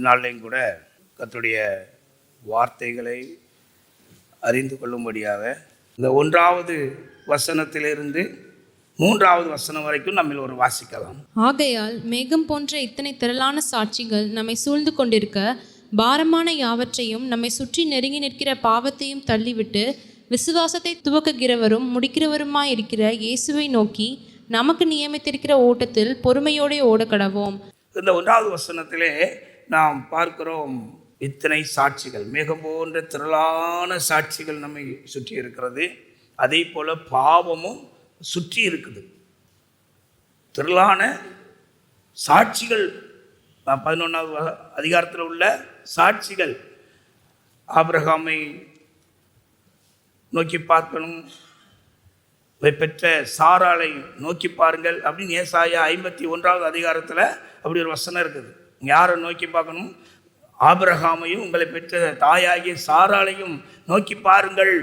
இந்த நாள்லையும் கூட கர்த்தருடைய வார்த்தைகளை அறிந்து கொள்ளும்படியாக இந்த ஒன்றாவது வசனத்திலிருந்து மூன்றாவது வசனம் வரைக்கும் நம்மில் ஒரு வாசிக்கலாம். ஆகையால் மேகம் போன்ற இத்தனை திரளான சாட்சிகள் நம்மை சூழ்ந்து கொண்டிருக்க பாரமான யாவற்றையும் நம்மை சுற்றி நெருங்கி நிற்கிற பாவத்தையும் தள்ளிவிட்டு விசுவாசத்தை துவக்குகிறவரும் முடிக்கிறவருமாயிருக்கிற இயேசுவை நோக்கி நமக்கு நியமித்திருக்கிற ஓட்டத்தில் பொறுமையோடே ஓடக்கடவோம். இந்த ஒன்றாவது வசனத்திலே நாம் பார்க்கிறோம் இத்தனை சாட்சிகள். மிக போன்ற திரளான சாட்சிகள் நம்மை சுற்றி இருக்கிறது. அதே போல் பாவமும் சுற்றி இருக்குது. திரளான சாட்சிகள் பதினொன்றாவது வ- அதிகாரத்தில் உள்ள சாட்சிகள். ஆபிரகாமை நோக்கி பார்க்கணும். பெற்ற சாராளை நோக்கி பாருங்கள் அப்படின்னு ஏசாயா ஐம்பத்தி ஒன்றாவது அதிகாரத்தில் அப்படி ஒரு வசனம் இருக்குது. யாரை நோக்கி பார்க்கணும்? ஆபிரகாமையும் உங்களை பெற்ற தாயாகிய சாராளையும் நோக்கி பாருங்கள்.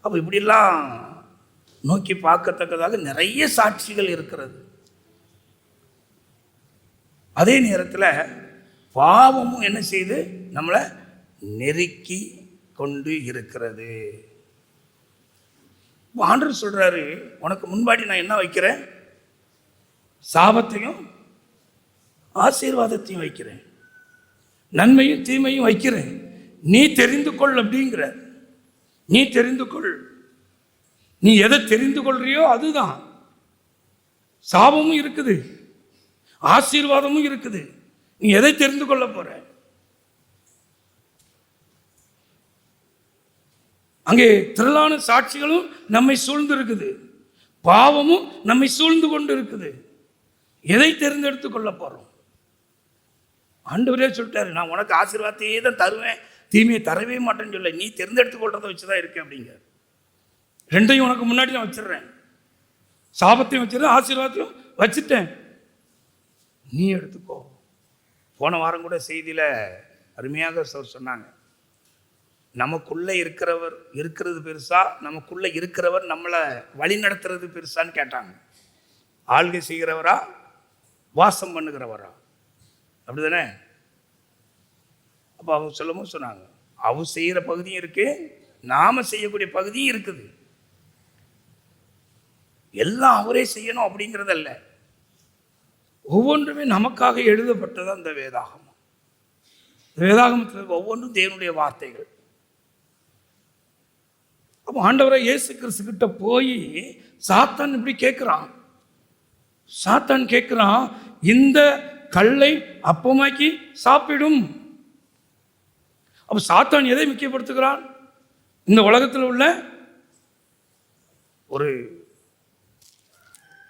அப்போ இப்படிலாம் நோக்கி பார்க்கத்தக்கதாக நிறைய சாட்சிகள் இருக்கிறது. அதே நேரத்தில் பாவமும் என்ன செய்து? நம்மளை நெருக்கி கொண்டு இருக்கிறது. ஆண்டர் சொல்கிறாரு உனக்கு முன்பாடி நான் என்ன வைக்கிறேன்? சாபத்தையும் ஆசீர்வாதத்தையும் வைக்கிறேன். நன்மையும் தீமையும் வைக்கிறேன். நீ தெரிந்து கொள் அப்படிங்கிற. நீ தெரிந்து கொள். நீ எதை தெரிந்து கொள்றியோ அதுதான். சாபமும் இருக்குது. ஆசீர்வாதமும் இருக்குது. நீ எதை தெரிந்து கொள்ள போற? அங்கே திரளான சாட்சிகளும் நம்மை சூழ்ந்து இருக்குது பாவமும் நம்மை சூழ்ந்து கொண்டு இருக்குது எதை தேர்ந்தெடுத்து கொள்ள போறோம்? ஆண்டவரே சொல்லிட்டாரு நான் உனக்கு ஆசீர்வாதத்தையே தான் தருவேன். தீமையை தரவே மாட்டேன்னு சொல்ல நீ தேர்ந்தெடுத்து கொள்றதை வச்சு தான் இருக்கேன் அப்படிங்க ரெண்டையும் உனக்கு முன்னாடி நான் வச்சிடுறேன். சாபத்தையும் வச்சிடுறேன் ஆசீர்வாதத்தையும் வச்சுட்டேன். நீ எடுத்துக்கோ. போன வாரம் கூட செய்தியில் அருமையாக சார் சொன்னாங்க. நமக்குள்ளே இருக்கிறவர் இருக்கிறது பெருசா நமக்குள்ளே இருக்கிறவர் நம்மளை வழி நடத்துறது பெருசான்னு கேட்டாங்க. ஆள்கை செய்கிறவரா வாசம் பண்ணுகிறவரா? அப்படிதானே? அப்போ அவங்க சொல்லவும் சொன்னாங்க. அவ செய்கிற பகுதியும் இருக்கு நாம செய்யக்கூடிய பகுதியும் இருக்குது. எல்லாம் அவரே செய்யணும் அப்படிங்கிறதல்ல. ஒவ்வொன்றுமே நமக்காக எழுதப்பட்டது அந்த வேதாகமம். வேதாகமத்தில் ஒவ்வொன்றும் தேவனுடைய வார்த்தைகள். அப்போ ஆண்டவரை இயேசு கிறிஸ்து கிட்ட போய் சாத்தான் இப்படி கேட்குறான் சாத்தான் கேட்குறான் இந்த கல்லை அப்பமாக்கி சாப்பிடும். அப்போ சாத்தான் எதை முக்கியப்படுத்துகிறான்? இந்த உலகத்தில் உள்ள ஒரு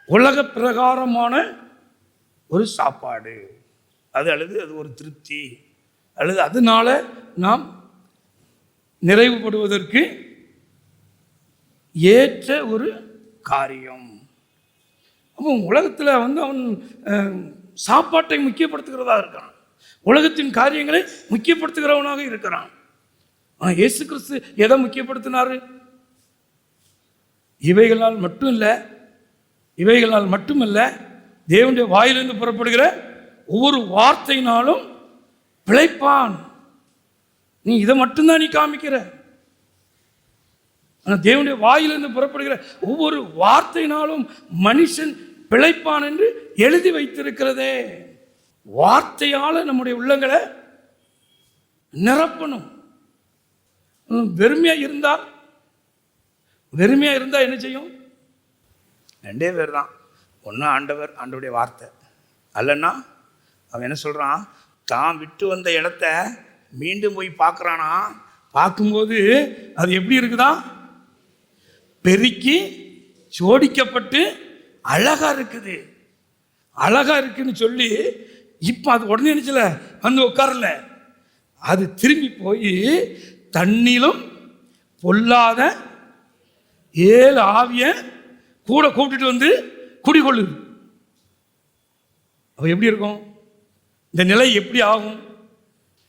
உலக பிரகாரமான ஒரு சாப்பாடு. அது அல்லது அது ஒரு திருப்தி. அல்லது அதனால நாம் நிறைவுபடுவதற்கு ஏற்ற ஒரு காரியம். அப்போ உலகத்தில் வந்து அவன் சாப்பாட்டை முக்கியப்படுத்துகிறதா இருக்கான். உலகத்தின் காரியங்களை முக்கியப்படுத்துகிறவனாக இருக்கிறான். ஆனால் இயேசு கிறிஸ்து எதை முக்கியப்படுத்தினாரு? இவைகளால் மட்டும் இல்லை இவைகளால் மட்டுமல்ல தேவனுடைய வாயிலிருந்து புறப்படுகிற ஒவ்வொரு வார்த்தையினாலும் பிழைப்பான். நீ இதை மட்டும்தான் நீ காமிக்கிற. ஆனால் தேவனுடைய வாயிலிருந்து புறப்படுகிற ஒவ்வொரு வார்த்தையினாலும் மனுஷன் பிழைப்பான் என்று எழுதி வைத்திருக்கிறதே. வார்த்தையால் நம்முடைய உள்ளங்களை நிரப்பணும். வெறுமையாக இருந்தால் வெறுமையாக இருந்தால் என்ன செய்யும்? ரெண்டே பேர் தான் ஒன்று ஆண்டவர் ஆண்டவருடைய வார்த்தை. அல்லன்னா அவன் என்ன சொல்கிறான் தான் விட்டு வந்த இடத்த மீண்டும் போய் பார்க்குறானா? பார்க்கும்போது அது எப்படி இருக்குதா? பெருக்கி சோடிக்கப்பட்டு அழகாக இருக்குது. அழகாக இருக்குன்னு சொல்லி இப்போ அது உடனே நினைச்சல வந்து உட்காரல. அது திரும்பி போய் தண்ணிலும் பொல்லாத ஏழு ஆவிய கூட கூப்பிட்டுட்டு வந்து குடிகொள்ளுது. அவள் எப்படி இருக்கும்? இந்த நிலை எப்படி ஆகும்?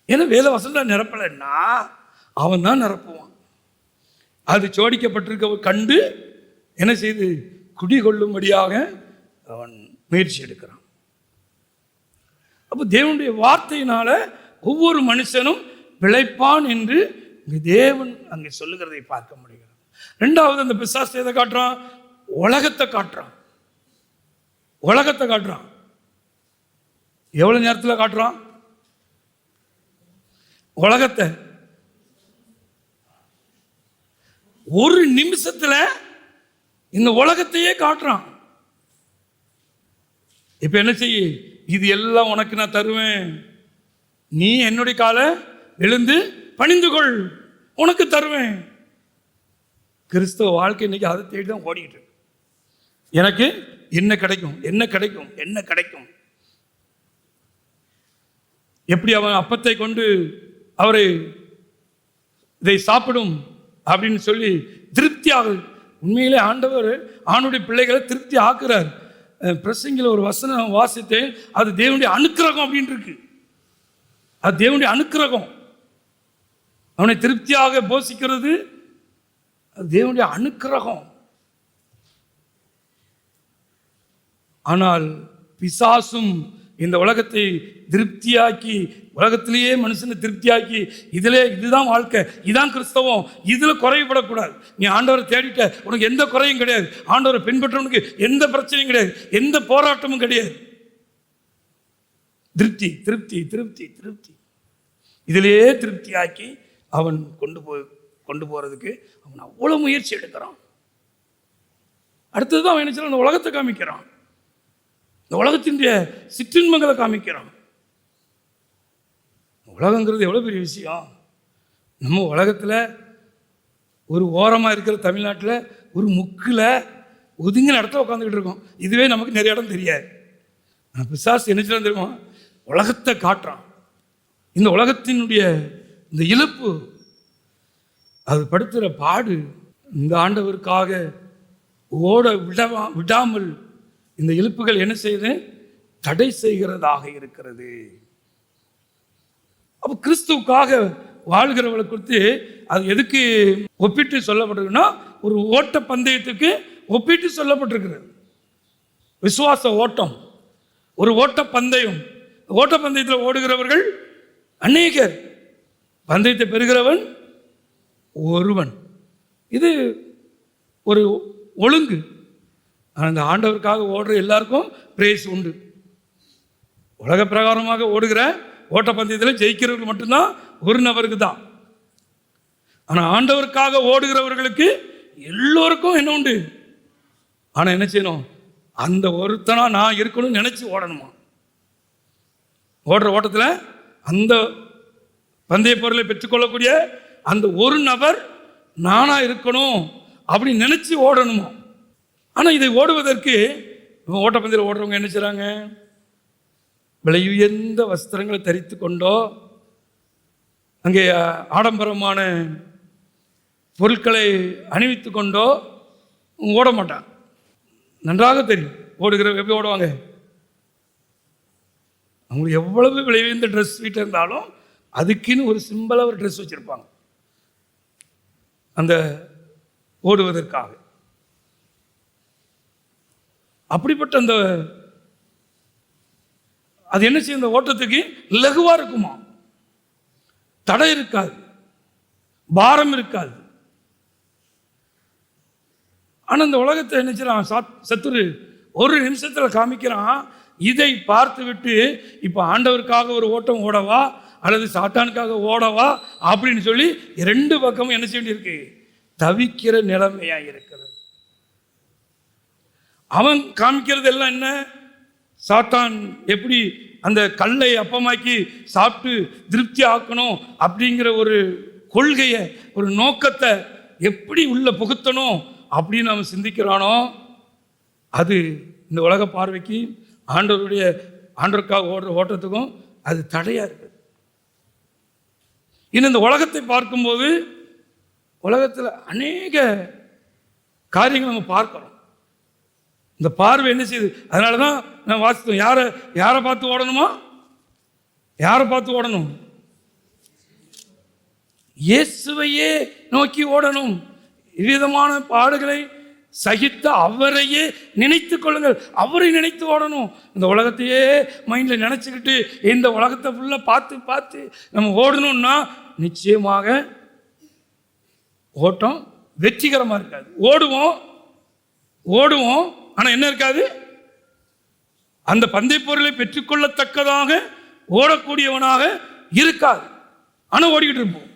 ஏன்னா வேலை வசந்த நிரப்பலைன்னா அவன் தான் நிரப்புவான். அது சோடிக்கப்பட்டிருக்க கண்டு என்ன செய்து? குடிகொள்ளும்படியாக அவன் முயற்சி எடுக்கிறான். அப்போ தேவனுடைய வார்த்தையினால ஒவ்வொரு மனுஷனும் பிழைப்பான் என்று இங்கே தேவன் அங்கே சொல்லுகிறதை பார்க்க முடிகிறது. ரெண்டாவது அந்த பிசாசு எதை காட்டுறான்? உலகத்தை காட்டுறான். உலகத்தை காட்டுறான். எவ்வளவு நேரத்தில் காட்டுறான்? உலகத்தை. ஒரு நிமிஷத்துல இந்த உலகத்தையே காட்டுறான். இப்போ என்ன செய்ய? இது எல்லாம் உனக்கு நான் தருவேன். நீ என்னுடைய காலை எழுந்து பணிந்து கொள். உனக்கு தருவேன். கிறிஸ்தவ வாழ்க்கை இன்னைக்கு அதை தேடி தான் ஓடிக்கிட்டு எனக்கு என்ன கிடைக்கும்? என்ன கிடைக்கும்? என்ன கிடைக்கும்? எப்படி அவன் அப்பத்தை கொண்டு அவரை இதை சாப்பிடும் அப்படின்னு சொல்லி திருப்தியாக உண்மையிலே ஆண்டவர் ஆணுடைய பிள்ளைகளை திருப்தி ஆக்குறார். பிரசங்கில் ஒரு வசனம் வாசித்தேன். அது தேவனுடைய அனுக்கிரகம் அப்படின்னு இருக்கு அது தேவனுடைய அனுக்கிரகம். அவனை திருப்தியாக போஷிக்கிறது அது தேவனுடைய அனுக்கிரகம். ஆனால் பிசாசும் இந்த உலகத்தை திருப்தியாக்கி உலகத்திலேயே மனுஷனை திருப்தியாக்கி இதிலே இதுதான் வாழ்க்கை இதுதான் கிறிஸ்தவம் இதில் குறைவுபடக்கூடாது நீ ஆண்டவரை தேடிட்ட உனக்கு எந்த குறையும் கிடையாது. ஆண்டவரை பின்பற்றவனுக்கு எந்த பிரச்சனையும் கிடையாது. எந்த போராட்டமும் கிடையாது. திருப்தி திருப்தி திருப்தி திருப்தி. இதிலேயே திருப்தியாக்கி அவன் கொண்டு போய் கொண்டு போகிறதுக்கு அவன் அவ்வளோ முயற்சி எடுக்கிறான். அடுத்தது தான் அவன் என்ன செய்யறான்? இந்த உலகத்தை காமிக்கிறான். இந்த உலகத்தினுடைய சிற்றின்பங்களை காமிக்கிறான். உலகங்கிறது எவ்வளோ பெரிய விஷயம்? நம்ம உலகத்தில் ஒரு ஓரமாக இருக்கிற தமிழ்நாட்டில் ஒரு முக்கில் ஒதுங்கின நடத்த உட்காந்துக்கிட்டு இருக்கோம். இதுவே நமக்கு நிறைய இடம் தெரியாது. ஆனால் பிசாசு என்ன தெரியுமா? உலகத்தை காட்டுறான். இந்த உலகத்தினுடைய இந்த இழப்பு அது படுத்துகிற பாடு இந்த ஆண்டவருக்காக ஓட விடவா விடாமல் இந்த இழுப்புகள் என்ன செய்யுது? தடை செய்கிறதாக இருக்கிறது. அப்போ கிறிஸ்துவுக்காக வாழ்கிறவளை குறித்து அது எதுக்கு ஒப்பிட்டு சொல்லப்பட்டிருக்குன்னா ஒரு ஓட்ட பந்தயத்துக்கு ஒப்பிட்டு சொல்லப்பட்டிருக்கிறது. விசுவாச ஓட்டம். ஒரு ஓட்ட பந்தயம். ஓட்ட பந்தயத்தில் ஓடுகிறவர்கள் அநேகர். பந்தயத்தை பெறுகிறவன் ஒருவன். இது ஒரு ஒழுங்கு. ஆனால் இந்த ஆண்டவருக்காக ஓடுற எல்லாருக்கும் பிரேஸ் உண்டு. உலக பிரகாரமாக ஓடுகிற ஓட்டப்பந்தயத்தில் ஜெயிக்கிறவர்கள் மட்டும்தான் ஒரு நபருக்கு தான். ஆனால் ஆண்டவருக்காக ஓடுகிறவர்களுக்கு எல்லோருக்கும் என்ன உண்டு? ஆனால் என்ன செய்யணும்? அந்த ஒருத்தனா நான் இருக்கணும்னு நினச்சி ஓடணுமா? ஓடுற ஓட்டத்தில் அந்த பந்தய பொருளை பெற்றுக்கொள்ளக்கூடிய அந்த ஒரு நபர் நானாக இருக்கணும் அப்படின்னு நினச்சி ஓடணுமா? ஆனால் இதை ஓடுவதற்கு ஓட்டப்பந்தயில் ஓடுறவங்க என்ன செய்கிறாங்க விலையுயர்ந்த வஸ்திரங்களை தரித்து கொண்டோ அங்கே ஆடம்பரமான பொருட்களை அணிவித்து கொண்டோ ஓட மாட்டான் நன்றாக தெரியும். ஓடுகிற எப்படி ஓடுவாங்க? அவங்களுக்கு எவ்வளவு விளைவிந்த ட்ரெஸ் வீட்டில் இருந்தாலும் அதுக்குன்னு ஒரு சிம்பிளாக ஒரு ட்ரெஸ் வச்சுருப்பாங்க. அந்த ஓடுவதற்காக. அப்படிப்பட்ட அந்த அது என்ன செய்யும்? இந்த ஓட்டத்துக்கு லகுவாக இருக்குமா? தடை இருக்காது. பாரம் இருக்காது. ஆனால் இந்த உலகத்தை என்ன செய்யறான்? சாத்- சத்துரு ஒரு நிமிஷத்தில் காமிக்கிறான். இதை பார்த்து விட்டு இப்போ ஆண்டவருக்காக ஒரு ஓட்டம் ஓடவா? அல்லது சாத்தானுக்காக ஓடவா? அப்படின்னு சொல்லி ரெண்டு பக்கமும் என்ன செய்ய வேண்டியிருக்கு தவிக்கிற நிலைமையாக இருக்கிறது. அவன் காமிக்கிறது எல்லாம் என்ன? சாத்தான் எப்படி அந்த கல்லை அப்பமாக்கி சாப்பிட்டு திருப்தி ஆக்கணும் அப்படிங்கிற ஒரு கொள்கையை ஒரு நோக்கத்தை எப்படி உள்ள புகுத்தணும் அப்படின்னு நம்ம சிந்திக்கிறானோ அது இந்த உலக பார்வைக்கு ஆண்டவருடைய ஆண்டவருக்காக ஓடுற ஓட்டத்துக்கும் அது தடையாக இருக்குது இன்னும் இந்த உலகத்தை பார்க்கும்போது உலகத்தில் அநேக காரியங்கள் நம்ம பார்க்குறோம். இந்த பார்வை என்ன செய்யுது? அதனால தான் நான் வாசித்தோம். யாரை யாரை பார்த்து ஓடணுமா? யாரை பார்த்து ஓடணும்? இயேசுவையே நோக்கி ஓடணும். விதமான பாடுகளை சகித்த அவரையே நினைத்து கொள்ளுங்கள். அவரை நினைத்து ஓடணும். இந்த உலகத்தையே மைண்டில் நினச்சிக்கிட்டு இந்த உலகத்தை ஃபுல்லாக பார்த்து பார்த்து நம்ம ஓடணும்னா நிச்சயமாக ஓட்டம் வெற்றிகரமாக இருக்காது. ஓடுவோம். ஓடுவோம். ஆனால் என்ன இருக்காது? அந்த பந்தய பொருளை பெற்றுக்கொள்ளத்தக்கதாக ஓடக்கூடியவனாக இருக்காது. ஆனால் ஓடிக்கிட்டு இருப்போம்.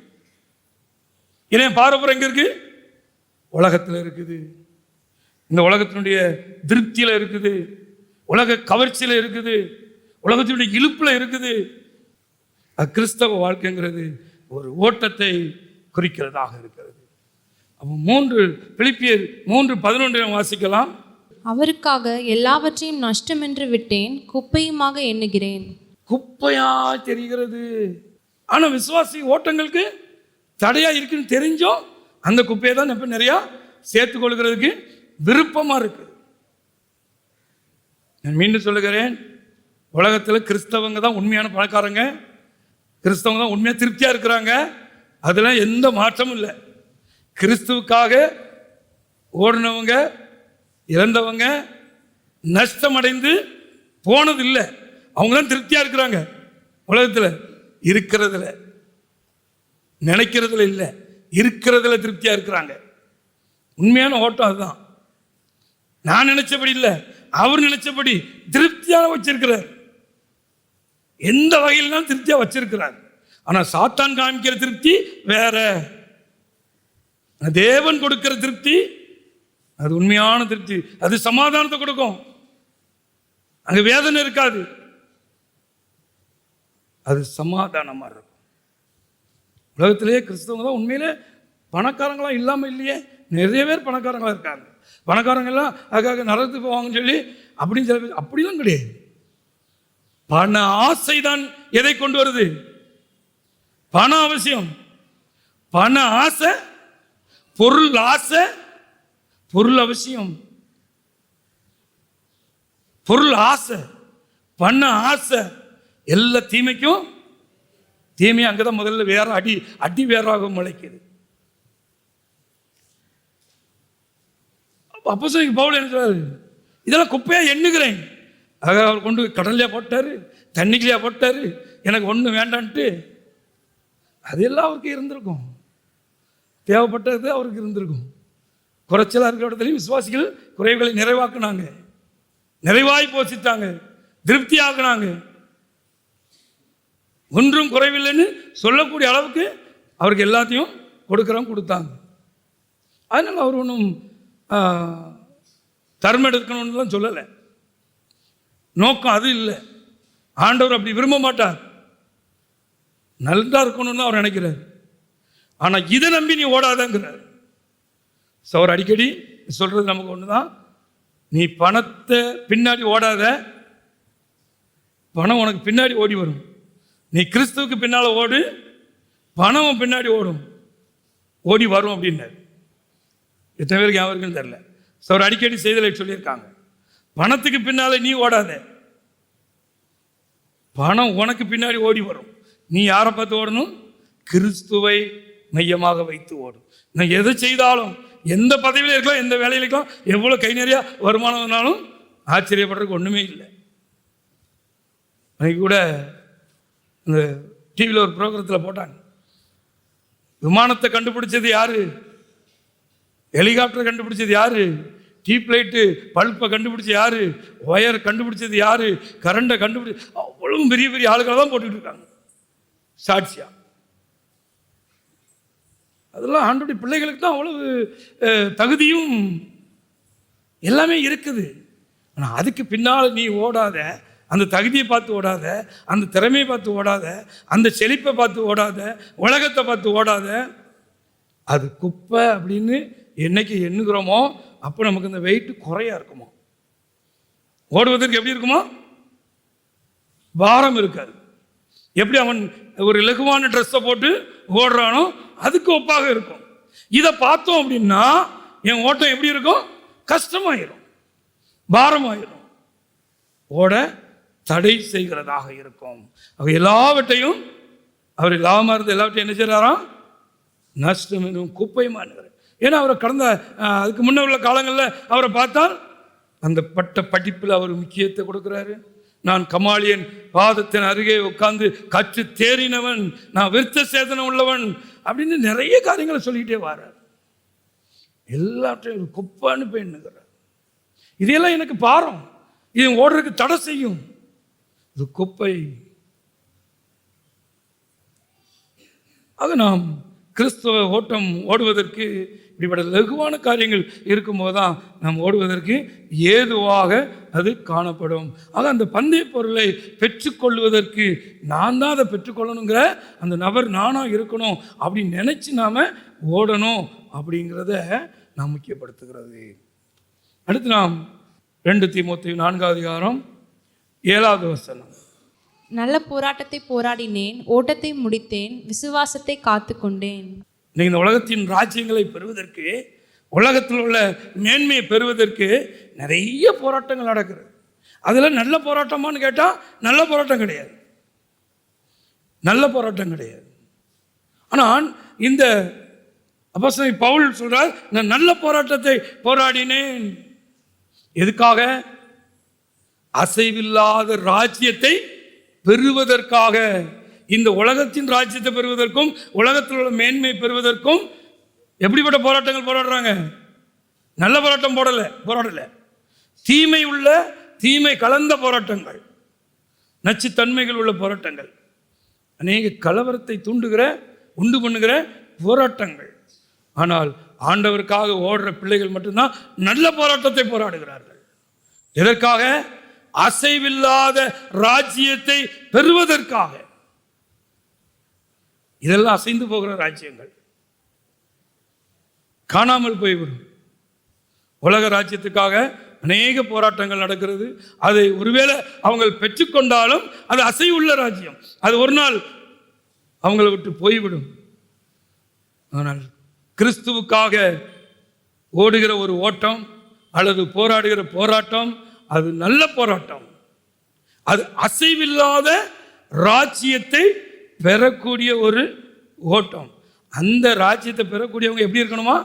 ஏன்னா பாரபுரம் எங்கே இருக்கு? உலகத்தில் இருக்குது. இந்த உலகத்தினுடைய திருப்தியில் இருக்குது. உலக கவர்ச்சியில் இருக்குது. உலகத்தினுடைய இழுப்பில் இருக்குது. அது கிறிஸ்தவ வாழ்க்கைங்கிறது ஒரு ஓட்டத்தை குறிக்கிறதாக இருக்கிறது. அப்போ மூன்று பிலிப்பியர் மூன்று பதினொன்றை வாசிக்கலாம். அவருக்காக எல்லாவற்றையும் நஷ்டம் என்று விட்டேன் குப்பையுமாக எண்ணுகிறேன். குப்பையா தெரிகிறது? ஆனால் விசுவாசி ஓட்டங்களுக்கு தடையா இருக்குன்னு தெரிஞ்சோ அந்த குப்பையை தான் இப்போ நிறையா சேர்த்து கொள்கிறதுக்கு விருப்பமாக இருக்கு. நான் மீண்டும் சொல்லுகிறேன் உலகத்தில் கிறிஸ்தவங்க தான் உண்மையான பணக்காரங்க. கிறிஸ்தவங்க தான் உண்மையாக திருப்தியாக இருக்கிறாங்க. அதில் எந்த மாற்றமும் இல்லை. கிறிஸ்துவுக்காக ஓடினவங்க இறந்தவங்க நஷ்டமடைந்து போனது இல்லை அவங்க திருப்தியாக இருக்கிறாங்க. உலகத்தில் இருக்கிறதுல நினைக்கிறதுல இல்லை. இருக்கிறதுல திருப்தியாக இருக்கிறாங்க. உண்மையான ஓட்டம் அதுதான். நான் நினைச்சபடி இல்லை. அவர் நினைச்சபடி திருப்தியாக வச்சிருக்கிறார். எந்த வகையிலும் திருப்தியாக வச்சிருக்கிறார். ஆனால் சாத்தான் காமிக்கிற திருப்தி வேற. தேவன் கொடுக்கிற திருப்தி அது உண்மையான திருப்தி. அது சமாதானத்தை கொடுக்கும். அங்கே வேதனை இருக்காது. அது சமாதானமாக இருக்கும். உலகத்திலேயே கிறிஸ்தவங்க தான் உண்மையிலே பணக்காரங்களாம் இல்லாமல் இல்லையே. நிறைய பேர் பணக்காரங்களா இருக்காங்க. பணக்காரங்க எல்லாம் அதுக்காக நரகத்துக்கு போவாங்கன்னு சொல்லி அப்படின்னு சில பேர் அப்படிலாம் கிடையாது. பண ஆசை தான் எதை கொண்டு வருது? பணம் அவசியம். பண ஆசை பொருள் ஆசை பொருள் அவசியம். பொருள் ஆசை பண்ண ஆசை எல்லா தீமைக்கும் தீமை அங்கதான் முதல்ல வேற அடி அடி வேறாக முளைக்குது. அப்போ சொல்லி பவுல் என்ன சொல்றாரு? இதெல்லாம் குப்பையாக எண்ணுகிறேன். ஆக அவர் கொண்டு கடல்லையா போட்டாரு தண்ணிக்குலையா போட்டாரு எனக்கு ஒன்றும் வேண்டான்ட்டு. அதெல்லாம் அவருக்கு இருந்திருக்கும். தேவைப்பட்டது அவருக்கு இருந்திருக்கும். குறைச்சலாக இருக்கிற இடத்துலையும் விசுவாசிகள் குறைவுகளை நிறைவாக்குனாங்க. நிறைவாய் போசித்தாங்க. திருப்தி ஆக்குனாங்க ஒன்றும் குறைவில்லைன்னு சொல்லக்கூடிய அளவுக்கு அவருக்கு எல்லாத்தையும் கொடுக்குறோம் கொடுத்தாங்க. அதனால் அவர் ஒன்றும் தர்மம் எடுக்கணும்னுலாம் சொல்லலை. நோக்கம் அது இல்லை. ஆண்டவர் அப்படி விரும்ப மாட்டார். நல்லா இருக்கணும்னு அவர் நினைக்கிறார். ஆனால் இதை நம்பி நீ ஓடாதங்கிறார். ஸோ அவர் அடிக்கடி சொல்கிறது நமக்கு ஒன்று தான் நீ பணத்தை பின்னாடி ஓடாத. பணம் உனக்கு பின்னாடி ஓடி வரும். நீ கிறிஸ்துவுக்கு பின்னால் ஓடு. பணம் பின்னாடி ஓடும். ஓடி வரும் அப்படின்னாரு. எத்தனை பேருக்கு ஞாபகம் இருக்குன்னு தெரில ஸோ அவர் அடிக்கடி செய்தலை சொல்லியிருக்காங்க. பணத்துக்கு பின்னால் நீ ஓடாத. பணம் உனக்கு பின்னாடி ஓடி வரும். நீ யாரை பார்த்து ஓடணும்? கிறிஸ்துவை மையமாக வைத்து ஓடும் நான் எதை செய்தாலும் எந்த பதவியில் இருக்கலாம் எந்த வேலையில் இருக்கலாம் எவ்வளோ கை நிறையா வருமானம் ஆச்சரியப்படுறதுக்கு ஒன்றுமே இல்லை. அன்றைக்கி கூட இந்த டிவியில் ஒரு ப்ரோக்ராத்தில் போட்டாங்க. விமானத்தை கண்டுபிடிச்சது யார்? ஹெலிகாப்டர் கண்டுபிடிச்சது யார்? டியூப் லைட்டு பல்பை கண்டுபிடிச்சது யார்? ஒயர் கண்டுபிடிச்சது யாரு? கரண்டை கண்டுபிடிச்சி அவ்வளவு பெரிய பெரிய ஆளுகளை தான் போட்டுக்கிட்டு இருக்காங்க. சாட்சியாக அதெல்லாம் ஆண்டுடைய பிள்ளைகளுக்கு தான் அவ்வளவு தகுதியும் எல்லாமே இருக்குது. ஆனால் அதுக்கு பின்னால் நீ ஓடாத அந்த தகுதியை பார்த்து ஓடாத அந்த திறமையை பார்த்து ஓடாத அந்த செழிப்பை பார்த்து ஓடாத உலகத்தை பார்த்து ஓடாத அது குப்பை அப்படின்னு என்னைக்கு எண்ணுகிறோமோ அப்போ நமக்கு இந்த வெயிட் குறையா இருக்குமோ? ஓடுவதற்கு எப்படி இருக்குமோ? பாரம் இருக்காது. எப்படி அவன் ஒரு இலகுவான ட்ரெஸ்ஸை போட்டு ஓடுறானோ அதுக்கு ஒப்பாக இருக்கும். இதை பார்த்தோம் அப்படின்னா என் ஓட்டம் எப்படி இருக்கும்? கஷ்டமாயிரும். பாரமாயிரும். ஓட தடை செய்கிறதாக இருக்கும். அவர் எல்லாவற்றையும் அவர் லாபமாக இருந்து எல்லாவற்றையும் என்ன செய்கிறாராம் நஷ்டம் எனும் குப்பையுமானுகிறார் ஏன்னா அவரை கடந்த அதுக்கு முன்ன உள்ள காலங்களில் அவரை பார்த்தால் அந்த பட்ட படிப்பில் அவர் முக்கியத்தை கொடுக்குறாரு. நான் கமாலியன் பாதத்தின் அருகே உட்கார்ந்து கற்று தேறினவன் நான் விருத்த சேதனம் உள்ளவன் அப்படின்னு நிறைய காரியங்களை சொல்லிக்கிட்டே வர்றார். எல்லாத்தையும் ஒரு குப்பான்னு போய் இதையெல்லாம் எனக்கு பாரம். இது ஓடுறதுக்கு தடை செய்யும். இது குப்பை. அது நாம் கிறிஸ்தவ ஓட்டம் ஓடுவதற்கு இப்படிப்பட்ட லகுவான காரியங்கள் இருக்கும்போது தான் நாம் ஓடுவதற்கு ஏதுவாக அது காணப்படும். ஆக அந்த பந்தய பொருளை பெற்றுக்கொள்வதற்கு நான் தான் அதை பெற்றுக்கொள்ளணுங்கிற அந்த நபர் நானாக இருக்கணும் அப்படின்னு நினச்சி நாம் ஓடணும் அப்படிங்கிறத நாம் முக்கியப்படுத்துகிறது. அடுத்து நாம் ரெண்டு தீமோத்தி நான்காவது அதிகாரம் ஏழாவது வசனம். நல்ல போராட்டத்தை போராடினேன் ஓட்டத்தை முடித்தேன் விசுவாசத்தை காத்துக்கொண்டேன். நீங்கள் இந்த உலகத்தின் ராஜ்யங்களை பெறுவதற்கு உலகத்தில் உள்ள மேன்மையை பெறுவதற்கு நிறைய போராட்டங்கள் நடக்கிறது அதில் நல்ல போராட்டமான்னு கேட்டால் நல்ல போராட்டம் கிடையாது. நல்ல போராட்டம் கிடையாது. ஆனால் இந்த அப்போஸ்தலன் பவுல் சொல்கிறார் நான் நல்ல போராட்டத்தை போராடினேன். எதுக்காக? அசைவில்லாத ராஜ்யத்தை பெறுவதற்காக. இந்த உலகத்தின் ராஜ்யத்தை பெறுவதற்கும் உலகத்தில் உள்ள மேன்மை பெறுவதற்கும் எப்படிப்பட்ட போராட்டங்கள் போராடுறாங்க? நல்ல போராட்டம் போடலை போராடலை. தீமை உள்ள தீமை கலந்த போராட்டங்கள். நச்சுத்தன்மைகள் உள்ள போராட்டங்கள். அநேக கலவரத்தை தூண்டுகிற உண்டு பண்ணுகிற போராட்டங்கள். ஆனால் ஆண்டவருக்காக ஓடுற பிள்ளைகள் மட்டும்தான் நல்ல போராட்டத்தை போராடுகிறார்கள். எதற்காக? அசைவில்லாத ராஜ்யத்தை பெறுவதற்காக. இதெல்லாம் அசைந்து போகிற ராஜ்யங்கள். காணாமல் போய்விடும். உலக ராஜ்யத்துக்காக அநேக போராட்டங்கள் நடக்கிறது. அதை ஒருவேளை அவங்கள் பெற்றுக்கொண்டாலும் அது அசைவுள்ள ராஜ்யம். அது ஒரு நாள் அவங்களை விட்டு போய்விடும். ஆனால் கிறிஸ்துவுக்காக ஓடுகிற ஒரு ஓட்டம் அல்லது போராடுகிற போராட்டம் அது நல்ல போராட்டம். அது அசைவில்லாத ராஜ்யத்தை பெறக்கூடிய ஒரு ஓட்டம். அந்த ராஜ்யத்தை பெறக்கூடியவங்க எப்படி இருக்கணுமா?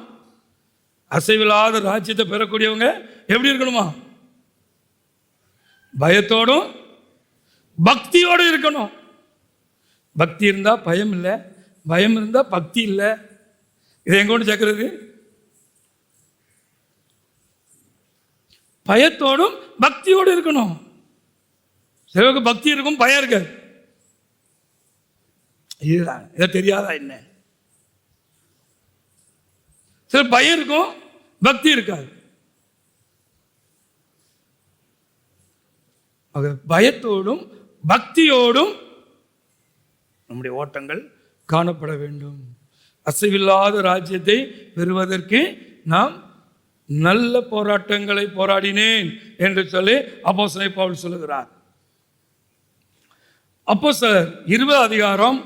அசைவில்லாத ராஜ்யத்தை பெறக்கூடியவங்க எப்படி இருக்கணுமா? பயத்தோடும் பக்தியோடும் இருக்கணும். பக்தி இருந்தால் பயம் இல்லை பயம் இருந்தால் பக்தி இல்லை. இதை எங்க கொண்டு சேர்க்கறது? பயத்தோடும் பக்தியோடு இருக்கணும். சிலருக்கு பக்தி இருக்கும் பயம் இருக்காது. இதுதான். இதை தெரியாதா என்ன? சில பயம் இருக்கும் பக்தி இருக்காது. பயத்தோடும் பக்தியோடும் நம்முடைய ஓட்டங்கள் காணப்பட வேண்டும். அசைவில்லாத ராஜ்யத்தை பெறுவதற்கு நாம் நல்ல போராட்டங்களை போராடினேன் என்று சொல்லி அப்போ பவுல் சொல்லுகிறார். அப்போ சார் இருபது அதிகாரம்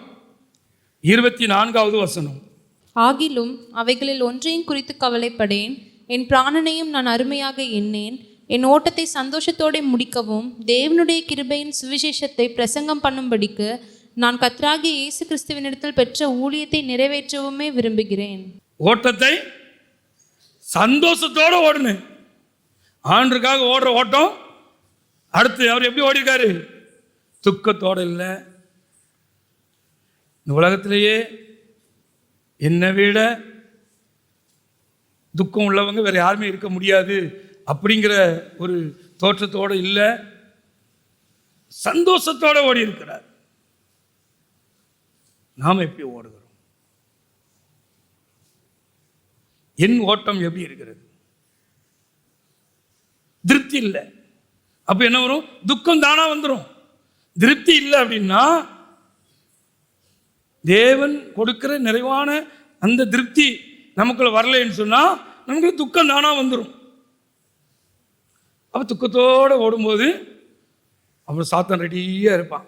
இருபத்தி நான்காவது வசனம். ஆகிலும் அவைகளில் ஒன்றையும் குறித்து கவலைப்படேன். என் பிராணனையும் நான் அருமையாக எண்ணேன். என் ஓட்டத்தை சந்தோஷத்தோடு முடிக்கவும் தேவனுடைய கிருபையின் சுவிசேஷத்தை பிரசங்கம் பண்ணும்படிக்கு நான் கத்ராகி இயேசு கிறிஸ்துவினிடத்தில் பெற்ற ஊழியத்தை நிறைவேற்றவுமே விரும்புகிறேன். ஓட்டத்தை சந்தோஷத்தோடு ஓடணும் ஆண்டுக்காக ஓடுற ஓட்டம் அடுத்து அவர் எப்படி ஓடிருக்காரு துக்கத்தோடு இல்லை. இந்த உலகத்திலேயே என்னை விட துக்கம் உள்ளவங்க வேற யாருமே இருக்க முடியாது அப்படிங்கிற ஒரு தோற்றத்தோட இல்லை. சந்தோஷத்தோட ஓடி இருக்கிறார். நாம் எப்படி ஓடுகிறோம்? என் ஓட்டம் எப்படி இருக்கிறது? திருப்தி இல்லை. அப்போ என்ன வரும்? துக்கம் தானா வந்துடும் திருப்தி இல்லை அப்படின்னா தேவன் கொடுக்கிற நிறைவான அந்த திருப்தி நமக்குள்ள வரலைன்னு சொன்னால் நமக்கு துக்கம் தானாக வந்துடும் அப்போ துக்கத்தோடு ஓடும்போது அப்புறம் சாத்தான் ரெடியாக இருப்பான்.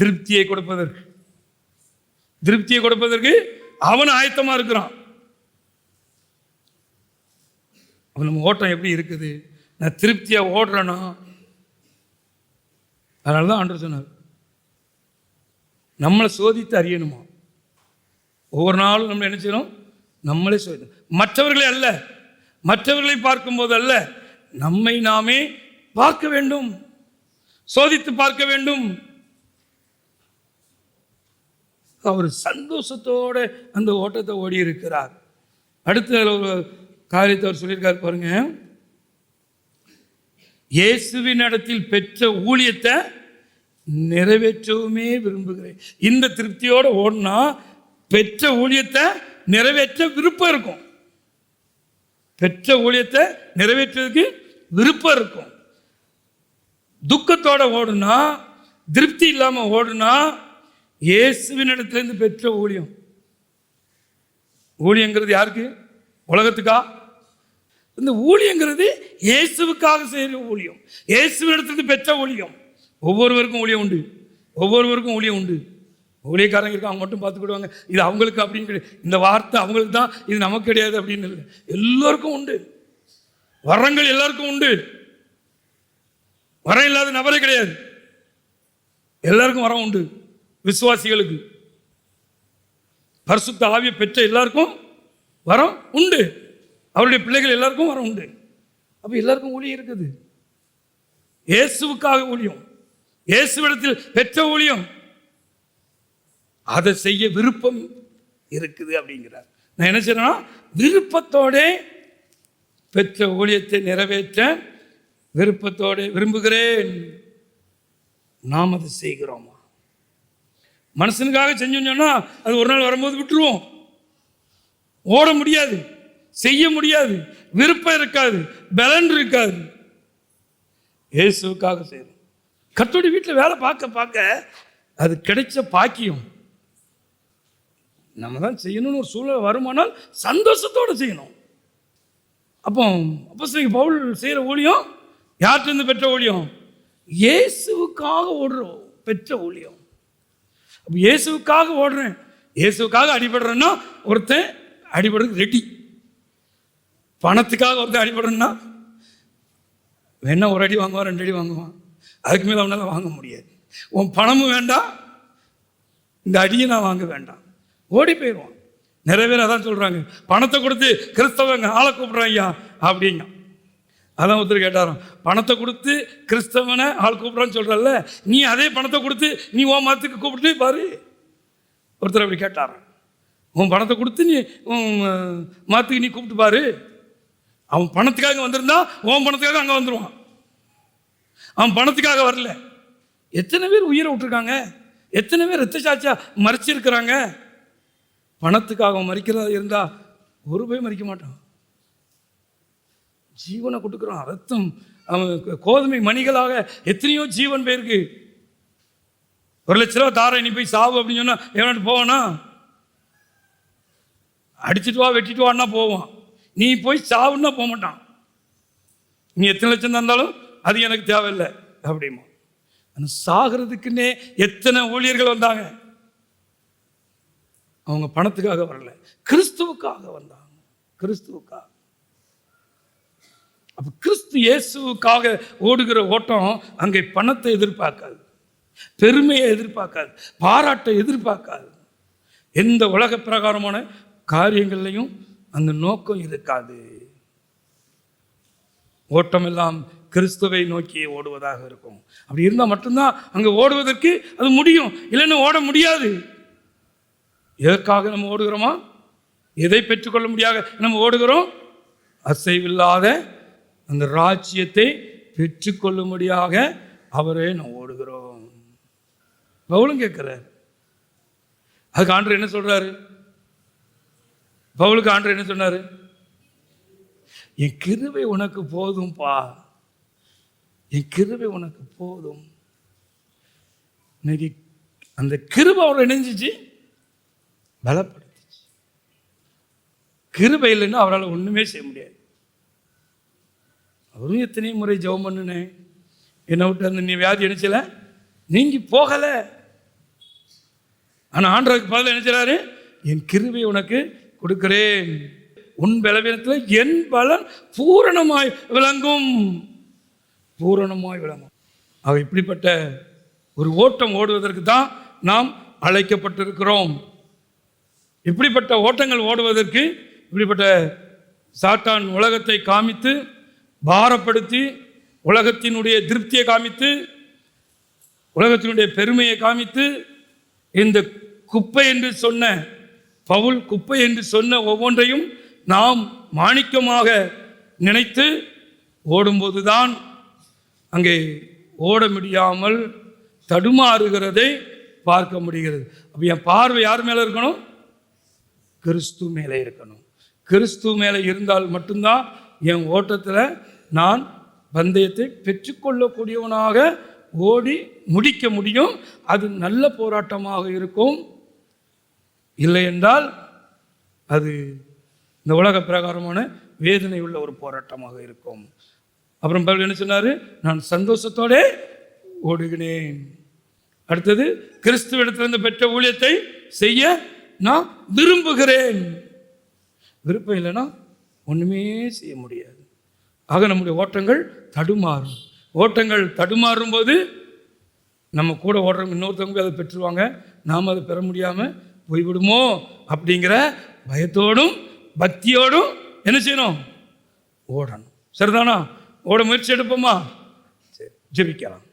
திருப்தியை கொடுப்பதற்கு. திருப்தியை கொடுப்பதற்கு அவன் ஆயத்தமாக இருக்கிறான். அவன் நம்ம ஓட்டம் எப்படி இருக்குது? நான் திருப்தியாக ஓடுறேனா? அதனால தான் ஆண்டு சொன்னார். நம்மளை சோதித்து அறியணுமா? ஒவ்வொரு நாளும் நம்ம என்ன செய்யணும்? நம்மளே சோதித்து மற்றவர்களை அல்ல. மற்றவர்களை பார்க்கும்போது அல்ல. நம்மை நாமே பார்க்க வேண்டும். சோதித்து பார்க்க வேண்டும். அவர் சந்தோஷத்தோட அந்த ஓட்டத்தை ஓடி இருக்கிறார் அடுத்த ஒரு காரியத்தை அவர் சொல்லியிருக்கார் பாருங்க. இயேசுவின் இடத்தில் பெற்ற ஊழியத்தை நிறைவேற்றவுமே விரும்புகிறேன். இந்த திருப்தியோட ஓடினா பெற்ற ஊழியத்தை நிறைவேற்ற விருப்பம் இருக்கும். பெற்ற ஊழியத்தை நிறைவேற்றுறதுக்கு விருப்பம் இருக்கும். துக்கத்தோட ஓடுனா திருப்தி இல்லாமல் ஓடுனா இயேசுவின் இடத்துலேருந்து பெற்ற ஊழியம். ஊழியங்கிறது யாருக்கு? உலகத்துக்கா? இந்த ஊழியங்கிறது இயேசுவுக்காக செய்கிற ஊழியம். இயேசுவின் இடத்துலேருந்து பெற்ற ஊழியம். ஒவ்வொருவருக்கும் ஊழியம் உண்டு. ஒவ்வொருவருக்கும் ஊழியம் உண்டு. ஊழியக்காரங்க இருக்கு அவங்க மட்டும் பார்த்துக்கிடுவாங்க இது அவங்களுக்கு அப்படின்னு கிடையாது. இந்த வார்த்தை அவங்களுக்கு தான் இது நமக்கு கிடையாது அப்படின்னு இல்லை. எல்லோருக்கும் உண்டு. வரங்கள் எல்லாருக்கும் உண்டு. வரம் இல்லாத நபரே கிடையாது. எல்லாருக்கும் வரம் உண்டு. விசுவாசிகளுக்கு. பரிசுத்த ஆவிய பெற்ற எல்லாருக்கும் வரம் உண்டு. அவருடைய பிள்ளைகள் எல்லாருக்கும் வரம் உண்டு. அப்போ எல்லாருக்கும் ஊழியம் இருக்குது. இயேசுவுக்காக ஊழியம். இயேசுவிடத்தில் பெற்ற ஊழியம். அதை செய்ய விருப்பம் இருக்குது அப்படிங்கிறார். நான் என்ன செய்யணும் விருப்பத்தோட பெற்ற ஊழியத்தை நிறைவேற்ற விருப்பத்தோடு விரும்புகிறேன். நாம் அதை செய்கிறோமா? மனுஷனுக்காக செஞ்சோம்னு சொன்னால் அது ஒரு நாள் வரும்போது விட்டுருவோம். ஓட முடியாது செய்ய முடியாது விருப்பம் இருக்காது பலன் இருக்காது. இயேசுக்காக செய்யணும் கத்தோடி வீட்டில் வேலை பார்க்க பார்க்க அது கிடைச்ச பாக்கியம். நம்ம தான் செய்யணும்னு ஒரு சூழ்நிலை வருமானால் சந்தோஷத்தோடு செய்யணும். அப்போ அப்போ பவுல் செய்கிற ஊழியம் யார்கிட்டருந்து பெற்ற ஊழியம்? இயேசுவுக்காக ஓடுறோம் பெற்ற ஊழியம். அப்போ இயேசுவுக்காக ஓடுறேன் இயேசுவுக்காக அடிபடுறேன்னா ஒருத்தன் அடிபடுறதுக்கு ரெடி பணத்துக்காக ஒருத்தன் அடிபடுறேன்னா வேணா ஒரு அடி வாங்குவான் ரெண்டு அடி வாங்குவான். அதுக்கு மேலே அவனால் வாங்க முடியாது. உன் பணமும் வேண்டாம் இந்த அடியை நான் வாங்க வேண்டாம். ஓடி போயிடுவான் நிறைய பேர் அதான் சொல்கிறாங்க பணத்தை கொடுத்து கிறிஸ்தவங்க ஆளை கூப்பிட்றான் ஐயா அப்படிங்க அதான் ஒருத்தர் கேட்டாராம் பணத்தை கொடுத்து கிறிஸ்தவனை ஆள் கூப்பிட்றான்னு சொல்கிறல்ல நீ அதே பணத்தை கொடுத்து நீ உன் மதத்துக்கு கூப்பிட்டு பாரு. ஒருத்தர் அப்படி கேட்டாராம் உன் பணத்தை கொடுத்து நீ உன் மதத்துக்கு நீ கூப்பிட்டு பாரு. அவன் பணத்துக்காக வந்திருந்தா உன் பணத்துக்காக அங்கே வந்துடுவான் அவன் பணத்துக்காக வரல. எத்தனை பேர் உயிரை விட்டுருக்காங்க? எத்தனை பேர் ரத்த சாட்சியாக மறைச்சிருக்கிறாங்க? பணத்துக்காக மறிக்கிறதா இருந்தால் ஒரு போய் மறிக்க மாட்டான். ஜீவனை கொடுக்குறான். ரத்தம் அவன் கோதுமை மணிகளாக எத்தனையோ ஜீவன் பேருக்கு ஒரு லட்ச ரூபா தாரை நீ போய் சாவு அப்படின்னு சொன்னால் எவனாட்டு போவானா? அடிச்சிட்டு வா வெட்டிட்டு வான்னா போவான். நீ போய் சாவுன்னா போக மாட்டான். நீ எத்தனை லட்சம் தந்தாலும் அது எனக்கு தேவையில்லை அப்படிமா ஆனால் சாகிறதுக்குன்னே எத்தனை ஊழியர்கள் வந்தாங்க? அவங்க பணத்துக்காக வரல. கிறிஸ்துவுக்காக வந்தாங்க. கிறிஸ்துவுக்காக. அப்ப கிறிஸ்து இயேசுவுக்காக ஓடுகிற ஓட்டம் அங்கே பணத்தை எதிர்பார்க்காது. பெருமையை எதிர்பார்க்காது. பாராட்டை எதிர்பார்க்காது. எந்த உலக பிரகாரமான காரியங்கள்லையும் அந்த நோக்கம் இருக்காது. ஓட்டமெல்லாம் கிறிஸ்துவை நோக்கி ஓடுவதாக இருக்கும். அப்படி இருந்தால் மட்டும்தான் அங்கே ஓடுவதற்கு அது முடியும். இல்லைன்னு ஓட முடியாது. எதற்காக நம்ம ஓடுகிறோமா? எதை பெற்றுக்கொள்ள முடியாத நம்ம ஓடுகிறோம்? அசைவில்லாத அந்த ராஜ்யத்தை பெற்றுக்கொள்ளும்படியாக அவரே நான் ஓடுகிறோம். பவுலும் கேட்குறார். அதுக்கு ஆண்டர் என்ன சொல்கிறாரு பவுலுக்கு ஆண்டர் என்ன சொன்னார்? என் கிருவை உனக்கு போதும்பா. என் கிருவை உனக்கு போதும். இன்னைக்கு அந்த கிருபை அவரை இணைஞ்சிச்சு. பலப்படுத்துச்சு. கிருபை இல்லைன்னா அவரால் ஒன்றுமே செய்ய முடியாது. அவரும் எத்தனை முறை ஜெபம் பண்ணுனேன். என்னை விட்டு அந்த நீ வியாதி நினைச்சல நீங்கி போகலை. ஆனால் ஆண்டவருக்கு பதில் நினைச்சாரு என் கிருபை உனக்கு கொடுக்கிறேன். உன் பலவீனத்தில் என் பலன் பூரணமாய் விளங்கும். பூரணமாய் விளங்கும். அவ இப்படிப்பட்ட ஒரு ஓட்டம் ஓடுவதற்கு தான் நாம் அழைக்கப்பட்டிருக்கிறோம். இப்படிப்பட்ட ஓட்டங்கள் ஓடுவதற்கு இப்படிப்பட்ட சாத்தான் உலகத்தை காமித்து பாரப்படுத்தி உலகத்தினுடைய திருப்தியை காமித்து உலகத்தினுடைய பெருமையை காமித்து இந்த குப்பை என்று சொன்ன பவுல் குப்பை என்று சொன்ன ஒவ்வொன்றையும் நாம் மாணிக்கமாக நினைத்து ஓடும்போதுதான் அங்கே ஓட முடியாமல் தடுமாறுகிறதை பார்க்க முடிகிறது. அப்போ என் பார்வை யார் மேலே இருக்கணும்? கிறிஸ்து மேலே இருக்கணும். கிறிஸ்து மேலே இருந்தால் மட்டும்தான் என் ஓட்டத்தில் நான் பந்தயத்தை பெற்றுக்கொள்ளக்கூடியவனாக ஓடி முடிக்க முடியும். அது நல்ல போராட்டமாக இருக்கும். இல்லை என்றால் அது இந்த உலக பிரகாரமான வேதனை உள்ள ஒரு போராட்டமாக இருக்கும். அப்புறம் பவுல் என்ன சொன்னார்? நான் சந்தோஷத்தோடே ஓடுகிறேன். அடுத்தது கிறிஸ்துவிடத்திலிருந்து பெற்ற ஊழியத்தை செய்ய நான் விரும்புகிறேன். விருப்பம் இல்லைன்னா ஒன்றுமே செய்ய முடியாது. ஆக நம்முடைய ஓட்டங்கள் தடுமாறும். ஓட்டங்கள் தடுமாறும் போது நம்ம கூட ஓடுறவங்க இன்னொருத்தவங்க அதை பெற்றுருவாங்க. நாம் அதை பெற முடியாமல் போய்விடுமோ அப்படிங்கிற பயத்தோடும் பக்தியோடும் என்ன செய்யணும்? ஓடணும். சரிதானா? ஓட முயற்சி எடுப்போமா? சரி ஜெபிக்கலாம்.